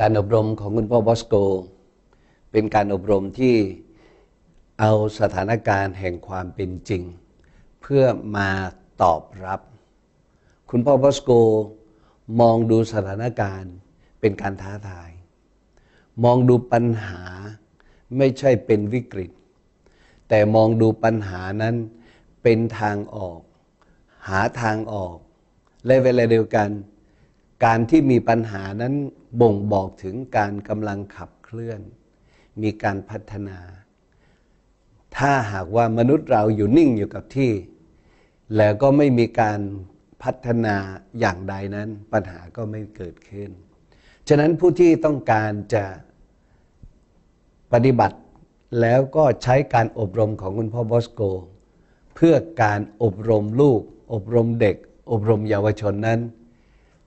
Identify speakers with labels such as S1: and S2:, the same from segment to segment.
S1: การอบรมของคุณพ่อบอสโก เป็นการอบรมที่เอาสถานการณ์แห่งความเป็นจริง เพื่อมาตอบรับ คุณพ่อบอสโก มองดูสถานการณ์เป็นการท้าทาย มองดูปัญหาไม่ใช่เป็นวิกฤต แต่มองดูปัญหานั้นเป็นทางออก หาทางออก และเวลาเดียวกัน การที่มีปัญหานั้นบ่งบอกถึงการกำลังขับเคลื่อน มีการพัฒนา ถ้าหากว่ามนุษย์เราอยู่นิ่งอยู่กับที่ แล้วก็ไม่มีการพัฒนาอย่างใดนั้นปัญหาก็ไม่เกิดขึ้น ฉะนั้นผู้ที่ต้องการจะปฏิบัติแล้วก็ใช้การอบรมของคุณพ่อบอสโก เพื่อการอบรมลูก อบรมเด็ก อบรมเยาวชนนั้น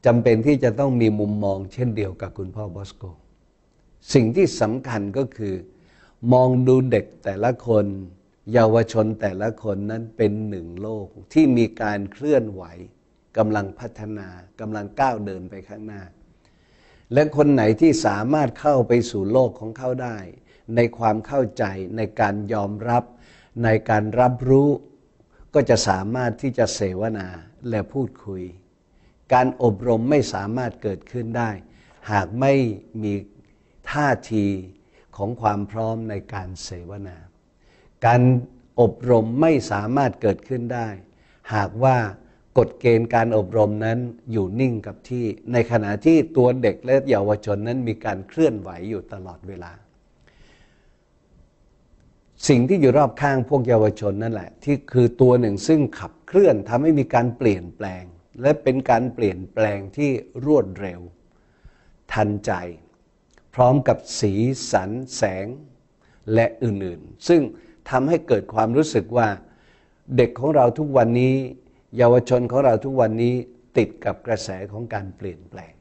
S1: จำเป็นที่จะต้องมีมุมมองเช่นเดียวกับคุณพ่อบอสโก สิ่งที่สำคัญก็คือ มองดูเด็กแต่ละคน เยาวชนแต่ละคนนั้นเป็นหนึ่งโลกที่มีการเคลื่อนไหวกำลังพัฒนากำลังก้าวเดินไปข้างหน้า และคนไหนที่สามารถเข้าไปสู่โลกของเขาได้ ในความเข้าใจในการยอมรับ ในการรับรู้ ก็จะสามารถที่จะเสวนาและพูดคุย การอบรมไม่สามารถเกิดขึ้นได้ หากไม่มีท่าทีของความพร้อมในการเสวนา การอบรมไม่สามารถเกิดขึ้นได้ หากว่ากฎเกณฑ์การอบรมนั้นอยู่นิ่งกับที่ ในขณะที่ตัวเด็กและเยาวชนนั้นมีการเคลื่อนไหวอยู่ตลอดเวลา สิ่งที่อยู่รอบข้างพวกเยาวชนนั่นแหละ ที่คือตัวหนึ่งซึ่งขับเคลื่อนทำให้มีการเปลี่ยนแปลง และเป็นการเปลี่ยนแปลงที่รวดเร็ว ทันใจ พร้อมกับสีสันแสงและอื่นๆ ซึ่งทำให้เกิดความรู้สึกว่า เด็กของเราทุกวันนี้ เยาวชนของเราทุกวันนี้ติดกับกระแสของการเปลี่ยนแปลง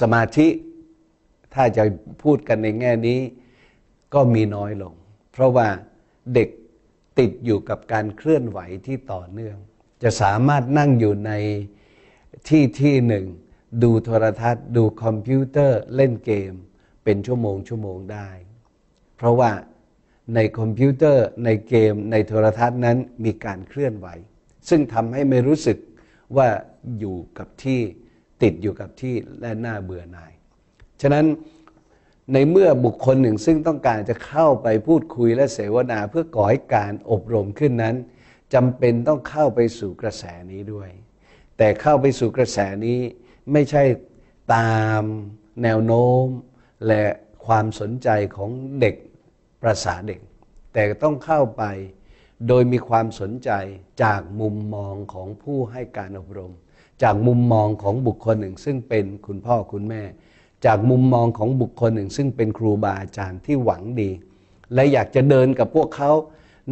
S1: สมาธิถ้าจะพูดกันในแง่นี้ก็มีน้อยลง เพราะว่าเด็กติดอยู่กับการเคลื่อนไหวที่ต่อเนื่อง จะสามารถนั่งอยู่ในที่ที่หนึ่ง ดูโทรทัศน์ ดูคอมพิวเตอร์เล่นเกม เป็นชั่วโมงชั่วโมงได้ เพราะว่าในคอมพิวเตอร์ในเกมในโทรทัศน์นั้นมีการเคลื่อนไหว ซึ่งทำให้ไม่รู้สึกว่าอยู่กับที่ติดอยู่กับที่และน่าเบื่อหน่าย ฉะนั้นในเมื่อบุคคลหนึ่งซึ่งต้องการจะเข้าไปพูดคุยและเสวนาเพื่อก่อให้การอบรมขึ้นนั้น จำเป็นต้องเข้าไปสู่กระแสนี้ด้วย แต่เข้าไปสู่กระแสนี้ไม่ใช่ตามแนวโน้ม และความสนใจของเด็กประสาเด็ก แต่ต้องเข้าไปโดยมีความสนใจจากมุมมองของผู้ให้การอบรม จากมุมมองของบุคคลหนึ่ง ซึ่งเป็นคุณพ่อคุณแม่ จากมุมมองของบุคคลหนึ่ง ซึ่งเป็นครูบาอาจารย์ที่หวังดี และอยากจะเดินกับพวกเขา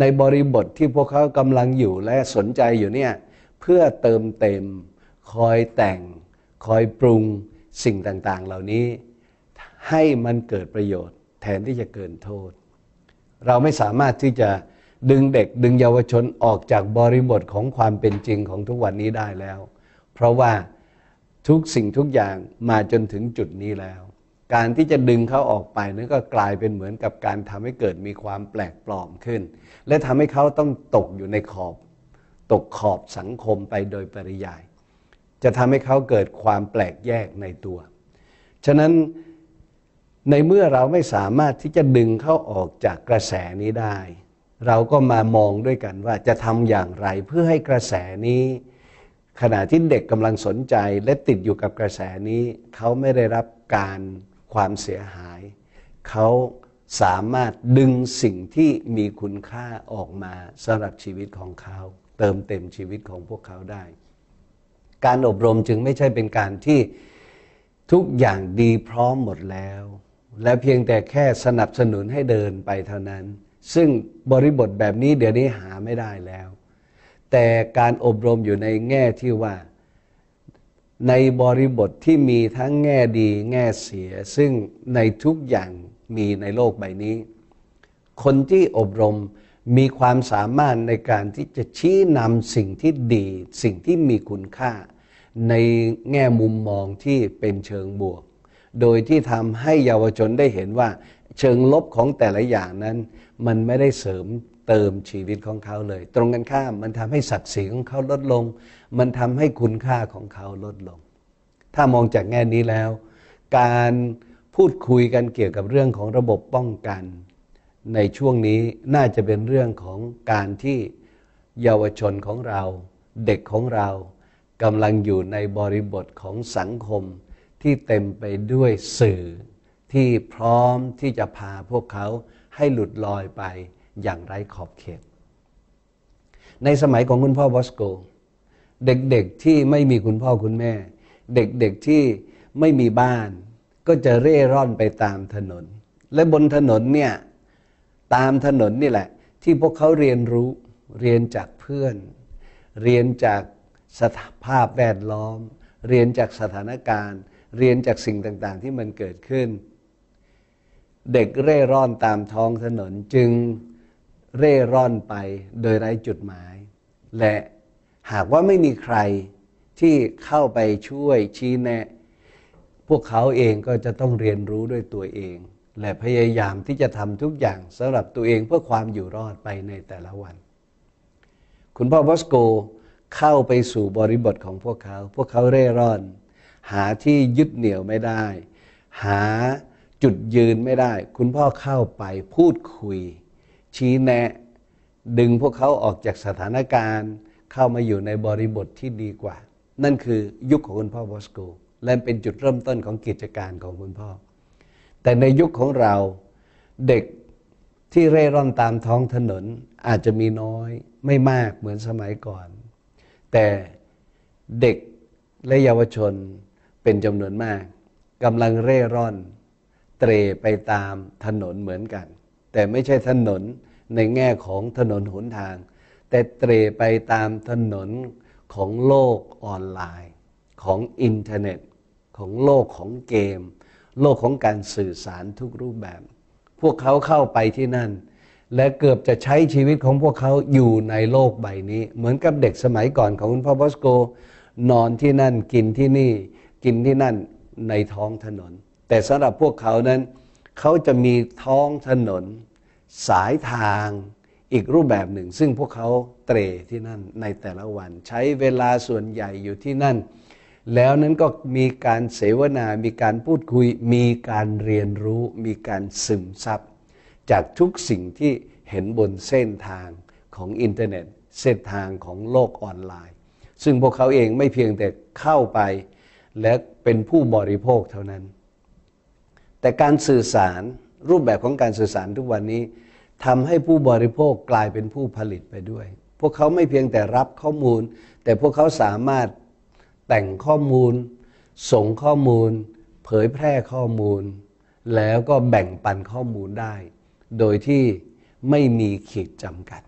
S1: ในบริบทที่พวกเขากำลังอยู่และสนใจอยู่เนี่ยเพื่อเติมเต็ม คอยแต่ง คอยปรุงสิ่งต่างๆ เหล่านี้ ให้มันเกิดประโยชน์ แทนที่จะเกินโทษ เราไม่สามารถที่จะดึงเด็กดึงเยาวชนออกจากบริบทของความเป็นจริงของทุกวันนี้ได้แล้ว เพราะว่าทุกสิ่งทุกอย่างมาจนถึงจุดนี้แล้ว การที่จะดึงเขาออกไปนั้นก็กลายเป็นเหมือนกับการทำให้เกิดมีความแปลกปลอมขึ้น และทำให้เขาต้องตกอยู่ในขอบ ตกขอบสังคมไปโดยปริยาย จะทำให้เขาเกิดความแปลกแยกในตัว ฉะนั้นในเมื่อเราไม่สามารถที่จะดึงเขาออกจากกระแสนี้ได้ เราก็มามองด้วยกันว่าจะทำอย่างไรเพื่อให้กระแสนี้ ขณะที่เด็กกำลังสนใจและติดอยู่กับกระแสนี้ เขาไม่ได้รับการ ความเสียหาย เขาสามารถดึงสิ่งที่มีคุณค่าออกมาสำหรับชีวิตของเขา เติมเต็มชีวิตของพวกเขาได้ การอบรมจึงไม่ใช่เป็นการที่ทุกอย่างดีพร้อมหมดแล้ว และเพียงแต่แค่สนับสนุนให้เดินไปเท่านั้น ซึ่งบริบทแบบนี้เดี๋ยวนี้หาไม่ได้แล้ว แต่การอบรมอยู่ในแง่ที่ว่า ในบริบทที่มีทั้งแง่ดีแง่เสีย ซึ่งในทุกอย่างมีในโลกใบนี้ คนที่อบรมมีความสามารถในการที่จะชี้นำสิ่งที่ดี สิ่งที่มีคุณค่า ในแง่มุมมองที่เป็นเชิงบวก โดยที่ทำให้เยาวชนได้เห็นว่า เชิงลบของแต่ละอย่างนั้น มันไม่ได้เสริม เติมชีวิตของเขาเลย ตรงกันข้ามมันทำให้ศักดิ์ศรีของเขาลดลง มันทำให้คุณค่าของเขาลดลง ถ้ามองจากแง่นี้แล้ว การพูดคุยกันเกี่ยวกับเรื่องของระบบป้องกัน ในช่วงนี้น่าจะเป็นเรื่องของการที่เยาวชนของเรา เด็กของเรากำลังอยู่ในบริบทของสังคมที่เต็มไปด้วยสื่อที่พร้อมที่จะพาพวกเขาให้หลุดลอยไป อย่างไร้ขอบเขต ในสมัยของคุณพ่อวอสโก เด็กๆที่ไม่มีคุณพ่อคุณแม่ เด็กๆที่ไม่มีบ้าน ก็จะเร่ร่อนไปตามถนน และบนถนนเนี่ยตามถนนนี่แหละ ที่พวกเขาเรียนรู้เรียนจากเพื่อน เรียนจากสภาพแวดล้อม เรียนจากสถานการณ์ เรียนจากสิ่งต่างๆ ที่มันเกิดขึ้น เด็กเร่ร่อนตามท้องถนนจึง เร่ร่อนไปโดยไร้จุดหมาย และหากว่าไม่มีใครที่เข้าไปช่วยชี้แนะ พวกเขาเองก็จะต้องเรียนรู้ด้วยตัวเอง และพยายามที่จะทำทุกอย่างสำหรับตัวเองเพื่อความอยู่รอดไปในแต่ละวัน คุณพ่อบอสโกเข้าไปสู่บริบทของพวกเขา พวกเขาเร่ร่อน หาที่ยึดเหนี่ยวไม่ได้ หาจุดยืนไม่ได้ คุณพ่อเข้าไปพูดคุย ชี้แนะ ดึงพวกเขาออกจากสถานการณ์ เข้ามาอยู่ในบริบทที่ดีกว่า นั่นคือยุคของคุณพ่อบอสโกและเป็นจุดเริ่มต้นของกิจการของคุณพ่อ แต่ในยุคของเราเด็กที่เร่ร่อนตามท้องถนนอาจจะมีน้อยไม่มากเหมือนสมัยก่อน แต่เด็กและเยาวชนเป็นจำนวนมากกำลังเร่ร่อน เตรไปตามถนนเหมือนกัน แต่ไม่ใช่ถนนในแง่ของถนนหนทาง แต่เตรไปตามถนนของโลกออนไลน์ ของอินเทอร์เน็ต ของโลกของเกม โลกของการสื่อสารทุกรูปแบบ พวกเขาเข้าไปที่นั่น และเกือบจะใช้ชีวิตของพวกเขาอยู่ในโลกใบนี้ เหมือนกับเด็กสมัยก่อนของคุณพ่อบอสโก นอนที่นั่นกินที่นี่ กินที่นั่นในท้องถนน แต่สำหรับพวกเขานั้น เขาจะมีท้องถนน สายทางอีกรูปแบบหนึ่ง ซึ่งพวกเขาเตรที่นั่นในแต่ละวัน ใช้เวลาส่วนใหญ่อยู่ที่นั่น แล้วนั้นก็มีการเสวนา มีการพูดคุย มีการเรียนรู้ มีการซึมซับ จากทุกสิ่งที่เห็นบนเส้นทางของอินเทอร์เน็ต เส้นทางของโลกออนไลน์ ซึ่งพวกเขาเองไม่เพียงแต่เข้าไป และเป็นผู้บริโภคเท่านั้น แต่การสื่อสารรูปแบบของการสื่อสารทุกวันนี้ทำให้ผู้บริโภคกลายเป็นผู้ผลิตไปด้วย พวกเขาไม่เพียงแต่รับข้อมูล แต่พวกเขาสามารถแต่งข้อมูล ส่งข้อมูล เผยแพร่ข้อมูล แล้วก็แบ่งปันข้อมูลได้ โดยที่ไม่มีขีดจำกัด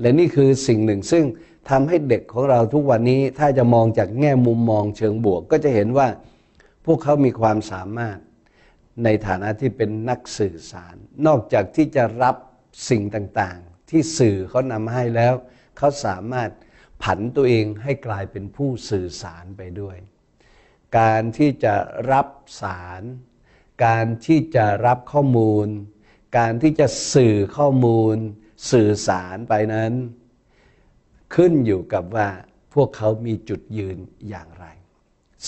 S1: และนี่คือสิ่งหนึ่งซึ่งทำให้เด็กของเราทุกวันนี้ถ้าจะมองจากแง่มุมมองเชิงบวก ก็จะเห็นว่าพวกเขามีความสามารถ ในฐานะที่เป็นนักสื่อสาร นอกจากที่จะรับสิ่งต่างๆ ที่สื่อเขานำให้แล้ว เขาสามารถผันตัวเองให้กลายเป็นผู้สื่อสารไปด้วย การที่จะรับสาร การที่จะรับข้อมูล การที่จะสื่อข้อมูล สื่อสารไปนั้น ขึ้นอยู่กับว่าพวกเขามีจุดยืนอย่างไร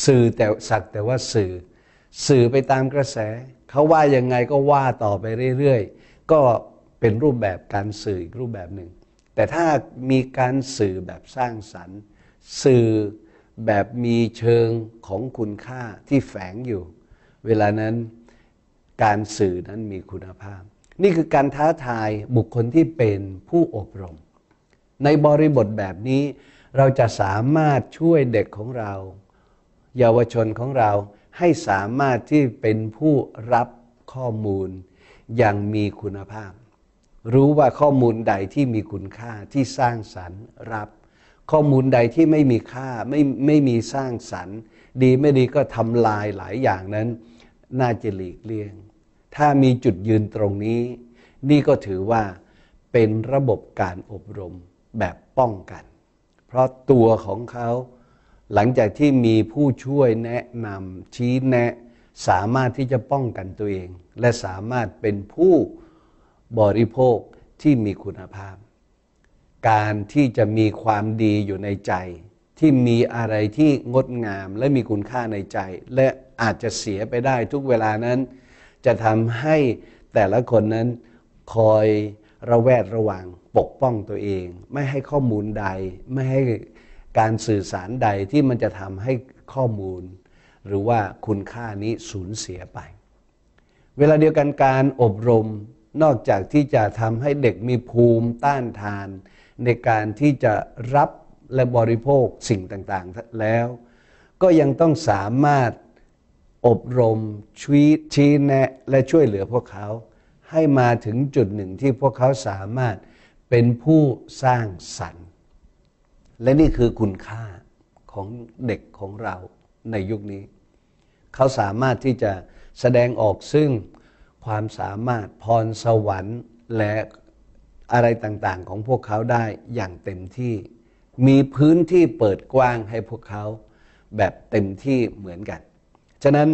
S1: สื่อแต่สักแต่ว่าสื่อ สื่อไปตามกระแส เขาว่ายังไงก็ว่าต่อไปเรื่อยๆ ก็เป็นรูปแบบการสื่ออีกรูปแบบหนึ่ง แต่ถ้ามีการสื่อแบบสร้างสรรค์ สื่อแบบมีเชิงของคุณค่าที่แฝงอยู่ เวลานั้นการสื่อนั้นมีคุณภาพ นี่คือการท้าทายบุคคลที่เป็นผู้อบรม ในบริบทแบบนี้ เราจะสามารถช่วยเด็กของเรา เยาวชนของเรา ให้สามารถที่เป็นผู้รับข้อมูลอย่างมีคุณภาพ รู้ว่าข้อมูลใดที่มีคุณค่าที่สร้างสรรค์รับ ข้อมูลใดที่ไม่มีค่าไม่ไม่มีสร้างสรรค์ ดีไม่ดีก็ทำลายหลายอย่างนั้น น่าจะหลีกเลี่ยง ถ้ามีจุดยืนตรงนี้ นี่ก็ถือว่าเป็นระบบการอบรมแบบป้องกัน เพราะตัวของเขา หลังจากที่มีผู้ช่วยแนะนำชี้แนะ สามารถที่จะป้องกันตัวเอง และสามารถเป็นผู้บริโภคที่มีคุณภาพ การที่จะมีความดีอยู่ในใจ ที่มีอะไรที่งดงามและมีคุณค่าในใจ และอาจจะเสียไปได้ทุกเวลานั้น จะทำให้แต่ละคนนั้นคอยระแวดระวังปกป้องตัวเอง ไม่ให้ข้อมูลใดไม่ให้ การสื่อสารใดที่มันจะทำให้ข้อมูล หรือว่าคุณค่านี้สูญเสียไป เวลาเดียวกันการอบรมนอกจากที่จะทำให้เด็กมีภูมิต้านทาน ในการที่จะรับและบริโภคสิ่งต่างๆแล้ว ก็ยังต้องสามารถอบรมชี้ชี้แนะและช่วยเหลือพวกเขา ให้มาถึงจุดหนึ่งที่พวกเขาสามารถเป็นผู้สร้างสรรค์ และนี่คือคุณค่าของเด็กของเราในยุคนี้ เขาสามารถที่จะแสดงออกซึ่งความสามารถพรสวรรค์และอะไรต่างๆ ของพวกเขาได้อย่างเต็มที่ มีพื้นที่เปิดกว้างให้พวกเขาแบบเต็มที่เหมือนกัน ฉะนั้น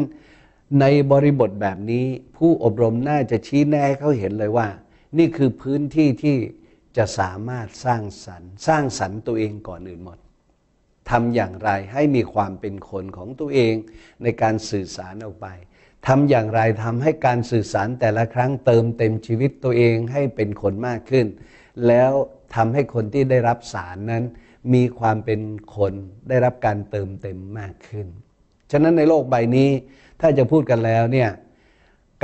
S1: ในบริบทแบบนี้ผู้อบรมน่าจะชี้แนะให้เขาเห็นเลยว่า นี่คือพื้นที่ที่ จะสามารถสร้างสรรค์ สร้างสรรค์ตัวเองก่อนอื่นหมดทำอย่างไรให้มีความเป็นคนของตัวเองในการสื่อสารออกไปทำอย่างไรทำให้การสื่อสารแต่ละครั้งเติมเต็มชีวิตตัวเองให้เป็นคนมากขึ้น แล้วทำให้คนที่ได้รับสารนั้น มีความเป็นคนได้รับการเติมเต็มมากขึ้น ฉะนั้นในโลกใบนี้ถ้าจะพูดกันแล้วเนี่ย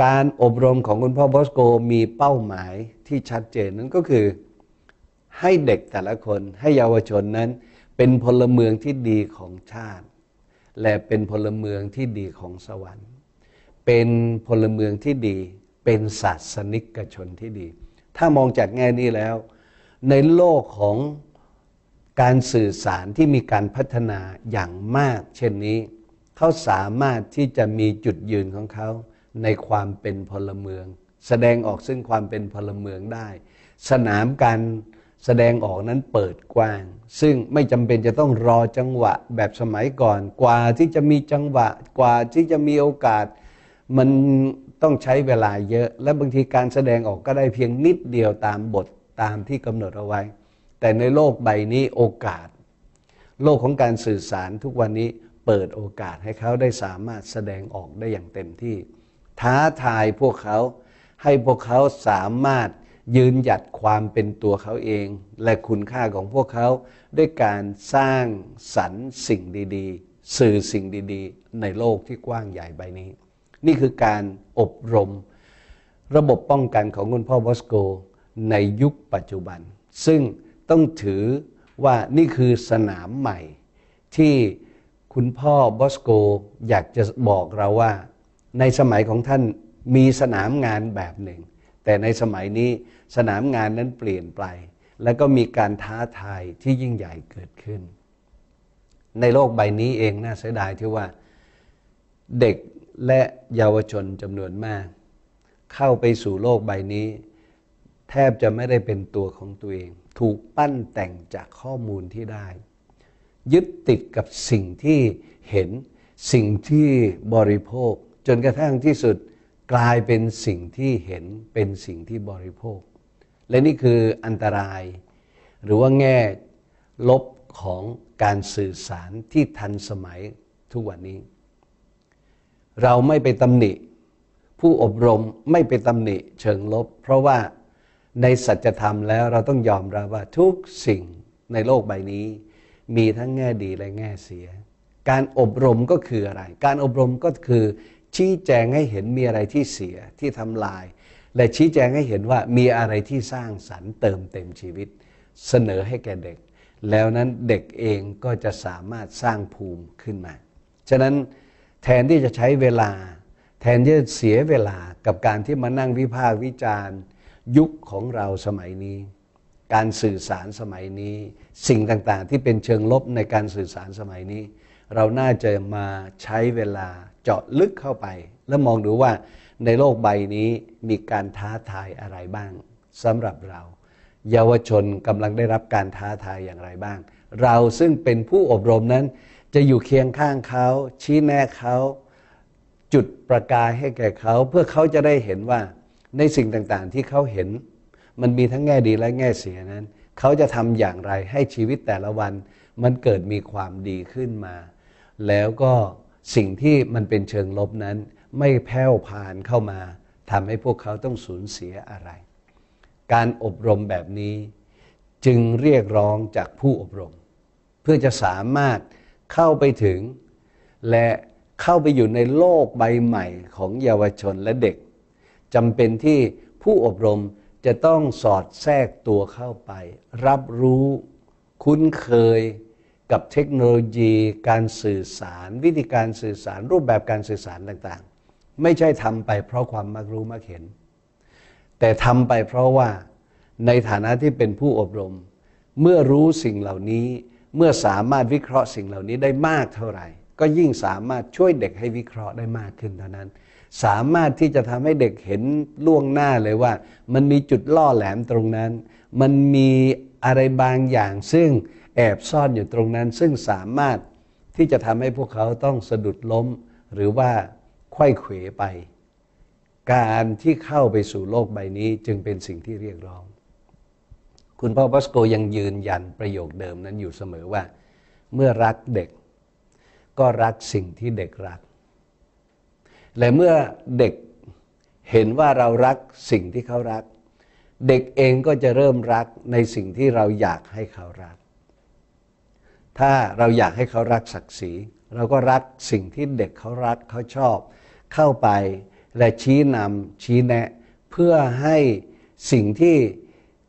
S1: การอบรมของคุณพ่อบอสโกมีเป้าหมายที่ชัดเจนนั้นก็คือ ให้เด็กแต่ละคนให้เยาวชนนั้น เป็นพลเมืองที่ดีของชาติ และเป็นพลเมืองที่ดีของสวรรค์ เป็นพลเมืองที่ดี เป็นศาสนิกชนที่ดี ถ้ามองจากแง่นี้แล้ว ในโลกของการสื่อสารที่มีการพัฒนาอย่างมาก เช่นนี้ เขาสามารถที่จะมีจุดยืนของเขาในความเป็นพลเมือง แสดงออกซึ่งความเป็นพลเมืองได้ สนามการ แสดงออกนั้นเปิดกว้าง ซึ่งไม่จำเป็นจะต้องรอจังหวะแบบสมัยก่อน กว่าที่จะมีจังหวะ กว่าที่จะมีโอกาส มันต้องใช้เวลาเยอะ และบางทีการแสดงออกก็ได้เพียงนิดเดียวตามบทตามที่กำหนดเอาไว้ แต่ในโลกใบนี้โอกาส โลกของการสื่อสารทุกวันนี้เปิดโอกาสให้เขาได้สามารถแสดงออกได้อย่างเต็มที่ ท้าทายพวกเขาให้พวกเขาสามารถ ยืนหยัดความเป็นตัวเขาเอง และคุณค่าของพวกเขา ด้วยการสร้างสรรค์สิ่งดีๆ สื่อสิ่งดีๆ ในโลกที่กว้างใหญ่ใบนี้ นี่คือการอบรม ระบบป้องกันของคุณพ่อบอสโก ในยุคปัจจุบัน ซึ่งต้องถือว่านี่คือสนามใหม่ ที่คุณพ่อบอสโกอยากจะบอกเราว่า ในสมัยของท่านมีสนามงานแบบหนึ่ง แต่ในสมัยนี้สนามงานนั้นเปลี่ยนไป แล้วก็มีการท้าทายที่ยิ่งใหญ่เกิดขึ้น ในโลกใบนี้เองน่าเสียดายที่ว่าเด็กและเยาวชนจำนวนมาก เข้าไปสู่โลกใบนี้ แทบจะไม่ได้เป็นตัวของตัวเอง ถูกปั้นแต่งจากข้อมูลที่ได้ ยึดติดกับสิ่งที่เห็นสิ่งที่บริโภค จนกระทั่งที่สุด กลายเป็นสิ่งที่เห็นเป็นสิ่งที่บริโภค และนี่คืออันตราย หรือว่าแง่ลบของการสื่อสารที่ทันสมัยทุกวันนี้ เราไม่ไปตำหนิ ผู้อบรมไม่ไปตำหนิเชิงลบ เพราะว่าในสัจธรรมแล้วเราต้องยอมรับว่าทุกสิ่งในโลกใบนี้ มีทั้งแง่ดีและแง่เสีย การอบรมก็คืออะไร การอบรมก็คือ ชี้แจงให้เห็นมีอะไรที่เสียที่ทำลาย และชี้แจงให้เห็นว่ามีอะไรที่สร้างสรรค์เติมเต็มชีวิต เสนอให้แก่เด็ก แล้วนั้นเด็กเองก็จะสามารถสร้างภูมิขึ้นมา ฉะนั้นแทนที่จะใช้เวลา แทนที่จะเสียเวลากับการที่มานั่งวิพากษ์วิจารณ์ ยุคของเราสมัยนี้ การสื่อสารสมัยนี้ สิ่งต่างๆ ที่เป็นเชิงลบในการสื่อสารสมัยนี้ เราน่าจะมาใช้เวลาเจาะลึกเข้าไป แล้วมองดูว่าในโลกใบนี้มีการท้าทายอะไรบ้างสำหรับเรา เยาวชนกำลังได้รับการท้าทายอย่างไรบ้าง เราซึ่งเป็นผู้อบรมนั้น จะอยู่เคียงข้างเขา ชี้แนะเขาจุดประกายให้แก่เขา เพื่อเขาจะได้เห็นว่าในสิ่งต่างๆที่เขาเห็น มันมีทั้งแง่ดีและแง่เสียนั้น เขาจะทำอย่างไรให้ชีวิตแต่ละวัน มันเกิดมีความดีขึ้นมา แล้วก็สิ่งที่มันเป็นเชิงลบนั้น ไม่แผ่วผ่านเข้ามาทำให้พวกเขาต้องสูญเสียอะไร การอบรมแบบนี้จึงเรียกร้องจากผู้อบรม เพื่อจะสามารถเข้าไปถึง และเข้าไปอยู่ในโลกใบใหม่ของเยาวชนและเด็กจำเป็นที่ผู้อบรมจะต้องสอดแทรกตัวเข้าไป รับรู้คุ้นเคย กับเทคโนโลยีการสื่อสาร วิธีการสื่อสารรูปแบบการสื่อสารต่างๆ ไม่ใช่ทำไปเพราะความมักรู้มักเห็น แต่ทำไปเพราะว่าในฐานะที่เป็นผู้อบรม เมื่อรู้สิ่งเหล่านี้เมื่อสามารถวิเคราะห์สิ่งเหล่านี้ได้มากเท่าไหร่ ก็ยิ่งสามารถช่วยเด็กให้วิเคราะห์ได้มากขึ้นเท่านั้น สามารถที่จะทำให้เด็กเห็นล่วงหน้าเลยว่า มันมีจุดล่อแหลมตรงนั้น มันมีอะไรบางอย่างซึ่ง แอบซ่อนอยู่ตรงนั้น ซึ่งสามารถที่จะทำให้พวกเขาต้องสะดุดล้มหรือว่าไข้เขวไป การที่เข้าไปสู่โลกใบนี้จึงเป็นสิ่งที่เรียกร้อง คุณพ่อบัสโกยังยืนยันประโยคเดิมนั้นอยู่เสมอว่า เมื่อรักเด็ก ก็รักสิ่งที่เด็กรัก และเมื่อเด็กเห็นว่าเรารักสิ่งที่เขารัก เด็กเองก็จะเริ่มรักในสิ่งที่เราอยากให้เขารัก ถ้าเราอยากให้เขารักศักดิ์ศรี เราก็รักสิ่งที่เด็กเขารักเขาชอบ เข้าไปและชี้นำชี้แนะ เพื่อให้สิ่งที่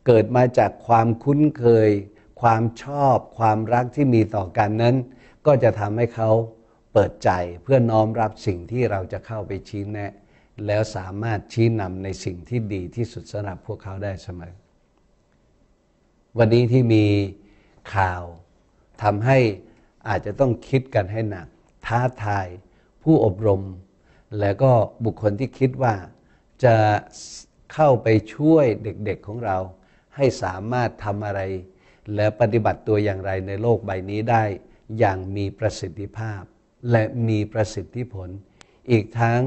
S1: เกิดมาจากความคุ้นเคย ความชอบ ความรักที่มีต่อกันนั้น ก็จะทำให้เขาเปิดใจเพื่อน้อมรับสิ่งที่เราจะเข้าไปชี้แนะ แล้วสามารถชี้นำในสิ่งที่ดีที่สุดสำหรับพวกเขาได้เสมอ วันนี้ที่มีข่าว ทำให้อาจจะต้องคิดกันให้หนัก ท้าทาย ผู้อบรม และก็บุคคลที่คิดว่าจะเข้าไปช่วยเด็กๆของเรา ให้สามารถทำอะไร และปฏิบัติตัวอย่างไรในโลกใบนี้ได้ อย่างมีประสิทธิภาพ และมีประสิทธิผล อีกทั้ง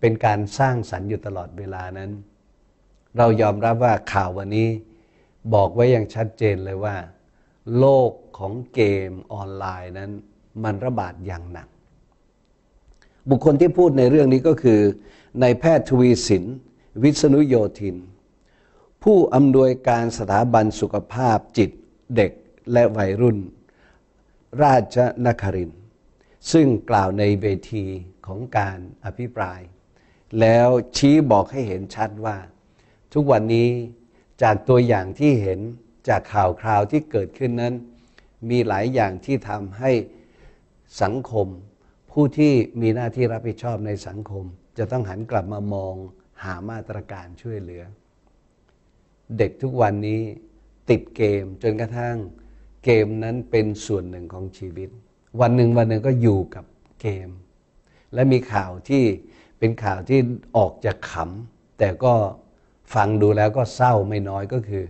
S1: เป็นการสร้างสรรค์อยู่ตลอดเวลานั้น เรายอมรับว่าข่าววันนี้ บอกไว้อย่างชัดเจนเลยว่า โลกของเกมออนไลน์นั้น มันระบาดอย่างหนัก บุคคลที่พูดในเรื่องนี้ก็คือในแพทย์ทวีสิน วิษณุโยธิน ผู้อำนวยการสถาบันสุขภาพจิตเด็กและวัยรุ่น ราชนคริน ซึ่งกล่าวในเวทีของการอภิปราย แล้วชี้บอกให้เห็นชัดว่า ทุกวันนี้จากตัวอย่างที่เห็น จากข่าวคราวที่เกิดขึ้นนั้น มีหลายอย่างที่ทำให้สังคม ผู้ที่มีหน้าที่รับผิดชอบในสังคม จะต้องหันกลับมามองหามาตรการช่วยเหลือ เด็กทุกวันนี้ติดเกมจนกระทั่งเกมนั้นเป็นส่วนหนึ่งของชีวิต วันหนึ่งวันหนึ่งก็อยู่กับเกม และมีข่าวที่เป็นข่าวที่ออกจากขำแต่ก็ฟังดูแล้วก็เศร้าไม่น้อยก็คือ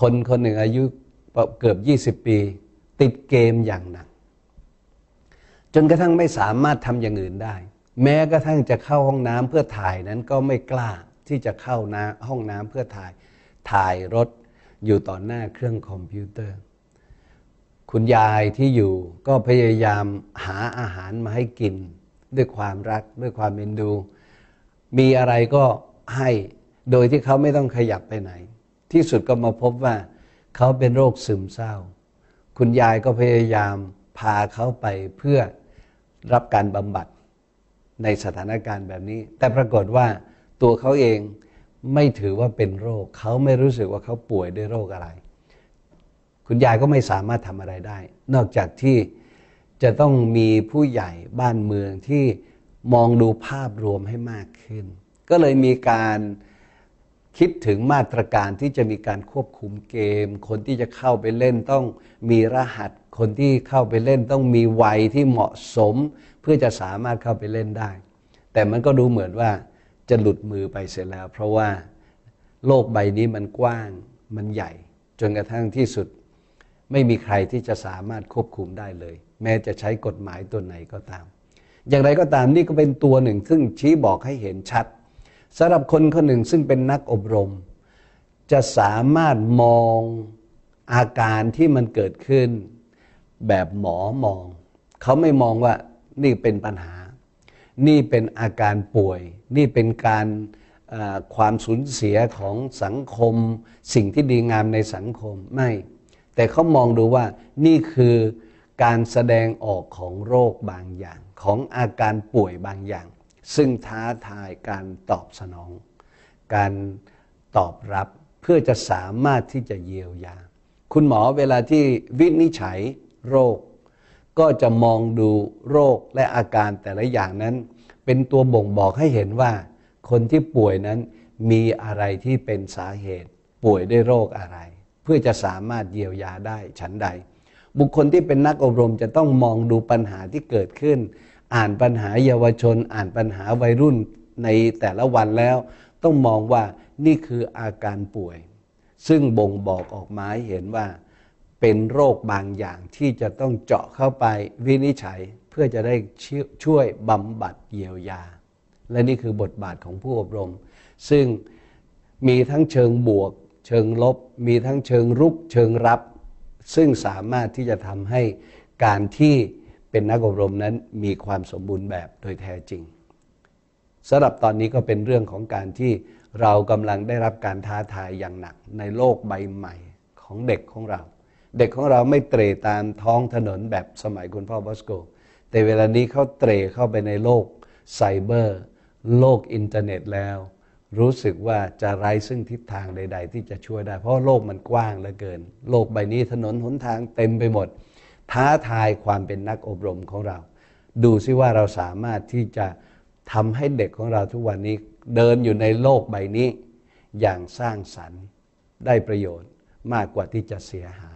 S1: คนคนหนึ่งอายุเกือบ 20 ปี ติดเกมอย่างหนัก จนกระทั่งไม่สามารถทำอย่างอื่นได้ แม้กระทั่งจะเข้าห้องน้ำเพื่อถ่ายนั้นก็ไม่กล้าที่จะเข้าน้ำห้องน้ำเพื่อถ่ายถ่ายรถอยู่ต่อหน้าเครื่องคอมพิวเตอร์ คุณยายที่อยู่ก็พยายามหาอาหารมาให้กิน ด้วยความรักด้วยความเมนดู มีอะไรก็ให้โดยที่เขาไม่ต้องขยับไปไหน ที่สุดก็มาพบว่าเขาเป็นโรคซึมเศร้า คุณยายก็พยายามพาเขาไปเพื่อรับการบำบัดในสถานการณ์แบบนี้ แต่ปรากฏว่าตัวเขาเองไม่ถือว่าเป็นโรค เขาไม่รู้สึกว่าเขาป่วยด้วยโรคอะไร คุณยายก็ไม่สามารถทำอะไรได้ นอกจากที่จะต้องมีผู้ใหญ่บ้านเมืองที่มองดูภาพรวมให้มากขึ้น ก็เลยมีการ คิดถึงมาตรการที่จะมีการควบคุมเกม คนที่จะเข้าไปเล่นต้องมีรหัส คนที่เข้าไปเล่นต้องมีวัยที่เหมาะสม เพื่อจะสามารถเข้าไปเล่นได้ แต่มันก็ดูเหมือนว่าจะหลุดมือไปเสร็จแล้ว เพราะว่าโลกใบนี้มันกว้างมันใหญ่ จนกระทั่งที่สุด ไม่มีใครที่จะสามารถควบคุมได้เลย แม้จะใช้กฎหมายตัวไหนก็ตาม อย่างไรก็ตามนี่ก็เป็นตัวหนึ่งซึ่งชี้บอกให้เห็นชัด สำหรับคนคนหนึ่งซึ่งเป็นนักอบรม จะสามารถมองอาการที่มันเกิดขึ้น แบบหมอมอง เขาไม่มองว่านี่เป็นปัญหา นี่เป็นอาการป่วย นี่เป็นการความสูญเสียของสังคม สิ่งที่ดีงามในสังคมไม่ แต่เขามองดูว่านี่คือการแสดงออกของโรคบางอย่าง ของอาการป่วยบางอย่าง ซึ่งท้าทายการตอบสนอง การตอบรับเพื่อจะสามารถที่จะเยียวยา คุณหมอเวลาที่วินิจฉัยโรค ก็จะมองดูโรคและอาการแต่ละอย่างนั้น เป็นตัวบ่งบอกให้เห็นว่า คนที่ป่วยนั้นมีอะไรที่เป็นสาเหตุ ป่วยด้วยโรคอะไร เพื่อจะสามารถเยียวยาได้ฉันใด บุคคลที่เป็นนักอบรมจะต้องมองดูปัญหาที่เกิดขึ้น อ่านปัญหาเยาวชน อ่านปัญหาวัยรุ่นในแต่ละวันแล้ว ต้องมองว่านี่คืออาการป่วย ซึ่งบ่งบอกออกมาให้เห็นว่าเป็นโรคบางอย่างที่จะต้องเจาะเข้าไปวินิจฉัยเพื่อจะได้ช่วยบำบัดเยียวยา และนี่คือบทบาทของผู้อบรม ซึ่งมีทั้งเชิงบวก เชิงลบ มีทั้งเชิงรุก เชิงรับ ซึ่งสามารถที่จะทำให้การที่ เป็นนักอบรมนั้นมีความสมบูรณ์แบบโดยแท้จริงสำหรับตอนนี้ก็เป็นเรื่องของการที่เรากำลังได้รับการท้าทายอย่างหนักในโลกใบใหม่ของเด็กของเรา เด็กของเราไม่เตะตามท้องถนนแบบสมัยคุณพ่อบอสโก แต่เวลานี้เขาเตะเข้าไปในโลกไซเบอร์ โลกอินเทอร์เน็ตแล้ว รู้สึกว่าจะไร้ซึ่งทิศทางใด ๆ ที่จะช่วยได้ เพราะโลกมันกว้างเหลือเกิน โลกใบนี้ถนนหนทางเต็มไปหมด ท้าทายความเป็นนักอบรมของเรา ดูซิว่าเราสามารถที่จะทำให้เด็กของเราทุกวันนี้เดินอยู่ในโลกใบนี้ อย่างสร้างสรรค์ได้ประโยชน์มากกว่าที่จะเสียหาย